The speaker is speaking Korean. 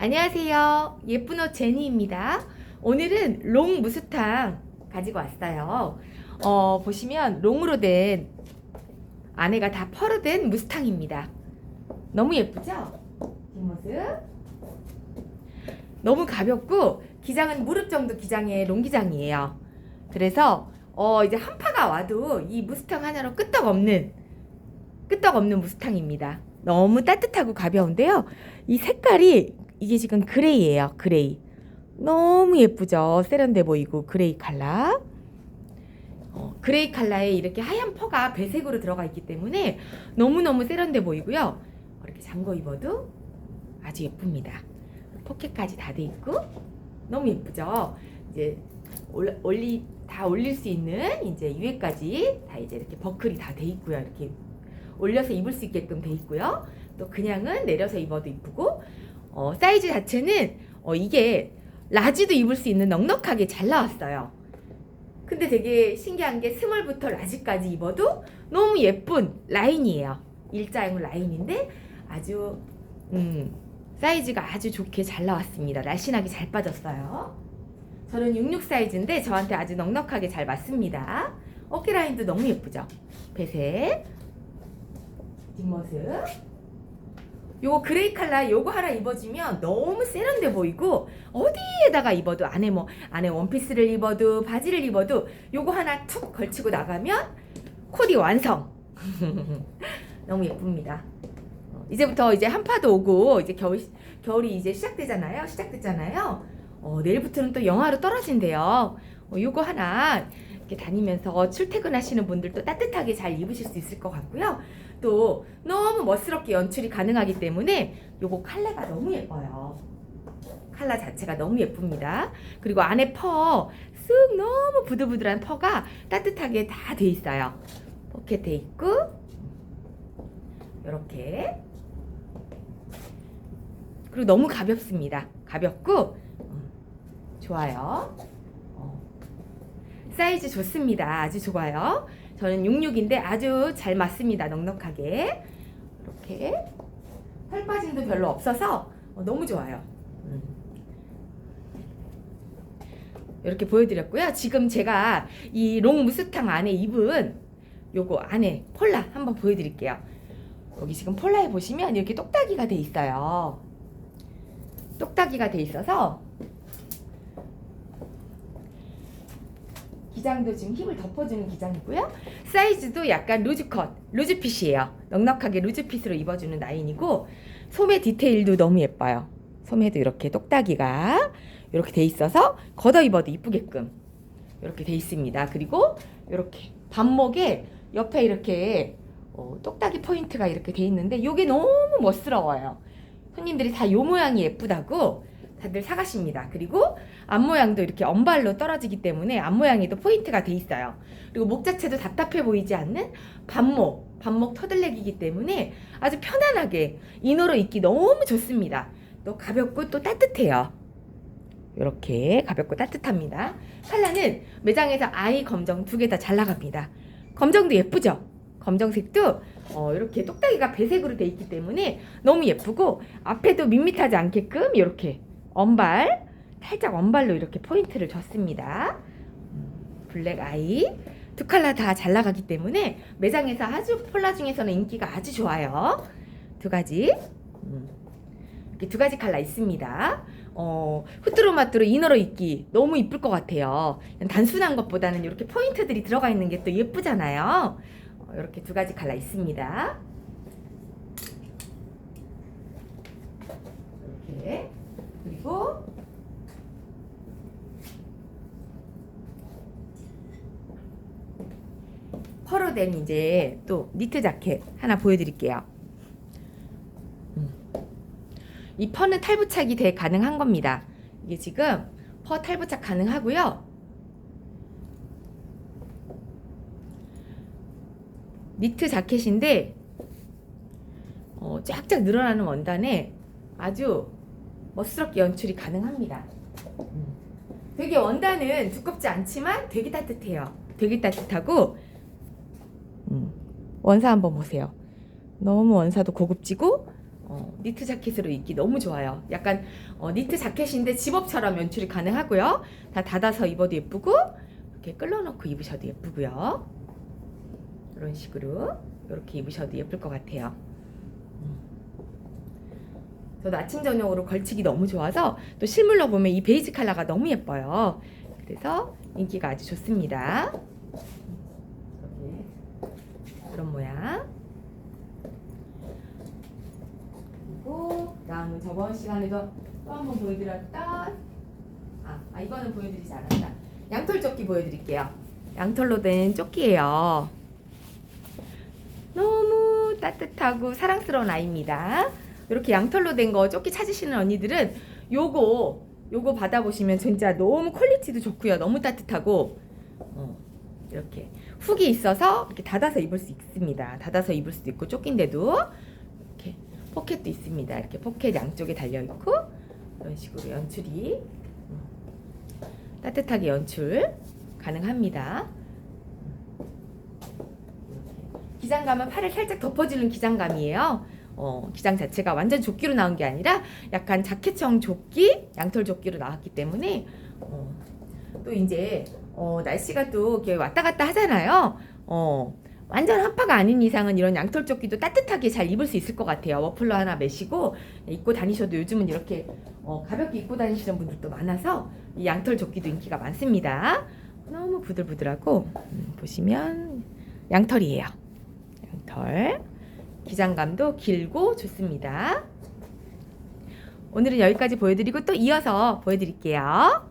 안녕하세요. 예쁜 옷 제니입니다. 오늘은 롱 무스탕 가지고 왔어요. 어, 보시면 롱으로 된 안에가 다 펄로 된 무스탕입니다. 너무 예쁘죠? 뒷모습. 너무 가볍고 기장은 무릎 정도 기장의 롱 기장이에요. 그래서 어, 이제 한파가 와도 이 무스탕 하나로 끄떡 없는 끄떡 없는 무스탕입니다. 너무 따뜻하고 가벼운데요. 이 색깔이 이게 지금 그레이예요. 그레이. 너무 예쁘죠? 세련돼 보이고 그레이 칼라. 어, 그레이 칼라에 이렇게 하얀 퍼가 배색으로 들어가 있기 때문에 너무너무 세련돼 보이고요. 이렇게 잠궈 입어도 아주 예쁩니다. 포켓까지 다 돼 있고 너무 예쁘죠? 이제 올- 올리 다 올릴 수 있는 이제 위에까지 다 이제 이렇게 버클이 다 돼 있고요. 이렇게 올려서 입을 수 있게끔 돼 있고요. 또 그냥은 내려서 입어도 이쁘고 어, 사이즈 자체는 어, 이게 라지도 입을 수 있는 넉넉하게 잘 나왔어요. 근데 되게 신기한 게 스몰부터 라지까지 입어도 너무 예쁜 라인이에요. 일자형 라인인데 아주 음, 사이즈가 아주 좋게 잘 나왔습니다. 날씬하게 잘 빠졌어요. 저는 66 사이즈인데 저한테 아주 넉넉하게 잘 맞습니다. 어깨 라인도 너무 예쁘죠? 배색 뒷모습 요거 그레이 칼라 요거 하나 입어주면 너무 세련돼 보이고 어디에다가 입어도 안에 뭐 안에 원피스를 입어도 바지를 입어도 요거 하나 툭 걸치고 나가면 코디 완성. 너무 예쁩니다. 어, 이제부터 이제 한파도 오고 이제 겨울 겨울이 이제 시작되잖아요. 시작됐잖아요. 어, 내일부터는 또 영하로 떨어진대요. 어, 요거 하나 이렇게 다니면서 출퇴근하시는 분들도 따뜻하게 잘 입으실 수 있을 것 같고요 또 너무 멋스럽게 연출이 가능하기 때문에 요거 칼라가 너무 예뻐요. 칼라 자체가 너무 예쁩니다. 그리고 안에 퍼, 쓱 너무 부들부들한 퍼가 따뜻하게 다 돼 있어요. 포켓 돼 있고, 이렇게. 그리고 너무 가볍습니다. 가볍고, 음, 좋아요. 어. 사이즈 좋습니다. 아주 좋아요. 저는 66인데 아주 잘 맞습니다. 넉넉하게. 이렇게. 털 빠짐도 별로 없어서 어, 너무 좋아요. 음. 이렇게 보여드렸고요. 지금 제가 이 롱 무스탕 안에 입은 요거 안에 폴라 한번 보여드릴게요. 여기 지금 폴라에 보시면 이렇게 똑딱이가 돼 있어요. 똑딱이가 돼 있어서 기장도 지금 힙을 덮어주는 기장이고요. 사이즈도 약간 루즈컷, 루즈핏이에요. 넉넉하게 루즈핏으로 입어주는 라인이고 소매 디테일도 너무 예뻐요. 소매도 이렇게 똑딱이가 이렇게 돼 있어서 걷어 입어도 이쁘게끔 이렇게 돼 있습니다. 그리고 이렇게 반목에 옆에 이렇게 어, 똑딱이 포인트가 이렇게 돼 있는데 이게 너무 멋스러워요. 손님들이 다 요 모양이 예쁘다고 다들 사가십니다. 그리고 앞모양도 이렇게 언발로 떨어지기 때문에 앞모양에도 포인트가 돼 있어요. 그리고 목 자체도 답답해 보이지 않는 반목, 반목 터들렉이기 때문에 아주 편안하게 이너로 입기 너무 좋습니다. 또 가볍고 또 따뜻해요. 이렇게 가볍고 따뜻합니다. 컬러는 매장에서 아이 검정 두 개 다 잘 나갑니다. 검정도 예쁘죠? 검정색도 어, 이렇게 똑딱이가 배색으로 돼 있기 때문에 너무 예쁘고 앞에도 밋밋하지 않게끔 이렇게 언발 살짝 언발로 이렇게 포인트를 줬습니다. 음, 블랙 아이 두 컬러 다잘 나가기 때문에 매장에서 아주 폴라 중에서는 인기가 아주 좋아요. 두 가지 음, 이렇게 두 가지 컬러 있습니다. 어, 후뚜루마뚜루 이너로 입기 너무 이쁠 것 같아요. 단순한 것보다는 이렇게 포인트들이 들어가 있는 게 또 예쁘잖아요. 어, 이렇게 두 가지 컬러 있습니다. 이렇게 그리고 펄로 된 이제 또 니트 자켓 하나 보여드릴게요. 음. 이 펄은 탈부착이 돼 가능한 겁니다. 이게 지금 퍼 탈부착 가능하고요. 니트 자켓인데 어, 쫙쫙 늘어나는 원단에 아주 멋스럽게 연출이 가능합니다. 음. 되게 원단은 두껍지 않지만 되게 따뜻해요. 되게 따뜻하고 음, 원사 한번 보세요. 너무 원사도 고급지고 어, 니트 자켓으로 입기 너무 좋아요. 약간 어, 니트 자켓인데 집업처럼 연출이 가능하고요. 다 닫아서 입어도 예쁘고 이렇게 끌어놓고 입으셔도 예쁘고요. 이런 식으로 이렇게 입으셔도 예쁠 것 같아요. 음. 저도 아침 저녁으로 걸치기 너무 좋아서 또 실물로 보면 이 베이지 컬러가 너무 예뻐요. 그래서 인기가 아주 좋습니다. 이런 모양. 그리고 다음은 저번 시간에도 또 한 번 보여드렸던 아, 아 이거는 보여드리지 않았다. 양털 조끼 보여드릴게요. 양털로 된 조끼예요. 너무 따뜻하고 사랑스러운 아이입니다. 이렇게 양털로 된 거 조끼 찾으시는 언니들은 요거 요거 받아보시면 진짜 너무 퀄리티도 좋고요. 너무 따뜻하고 어, 이렇게 훅이 있어서 이렇게 닫아서 입을 수 있습니다. 닫아서 입을 수도 있고 조끼인데도 이렇게 포켓도 있습니다. 이렇게 포켓 양쪽에 달려 있고 이런 식으로 연출이 음, 따뜻하게 연출 가능합니다. 기장감은 팔을 살짝 덮어주는 기장감이에요. 어, 기장 자체가 완전 조끼로 나온 게 아니라 약간 자켓형 조끼, 양털 조끼로 나왔기 때문에 어, 또 이제 어, 날씨가 또 이렇게 왔다 갔다 하잖아요. 어, 완전 한파가 아닌 이상은 이런 양털 조끼도 따뜻하게 잘 입을 수 있을 것 같아요. 워플러 하나 매시고 입고 다니셔도 요즘은 이렇게 어, 가볍게 입고 다니시는 분들도 많아서 이 양털 조끼도 인기가 많습니다. 너무 부들부들하고 음, 보시면 양털이에요. 양털. 기장감도 길고 좋습니다. 오늘은 여기까지 보여드리고 또 이어서 보여드릴게요.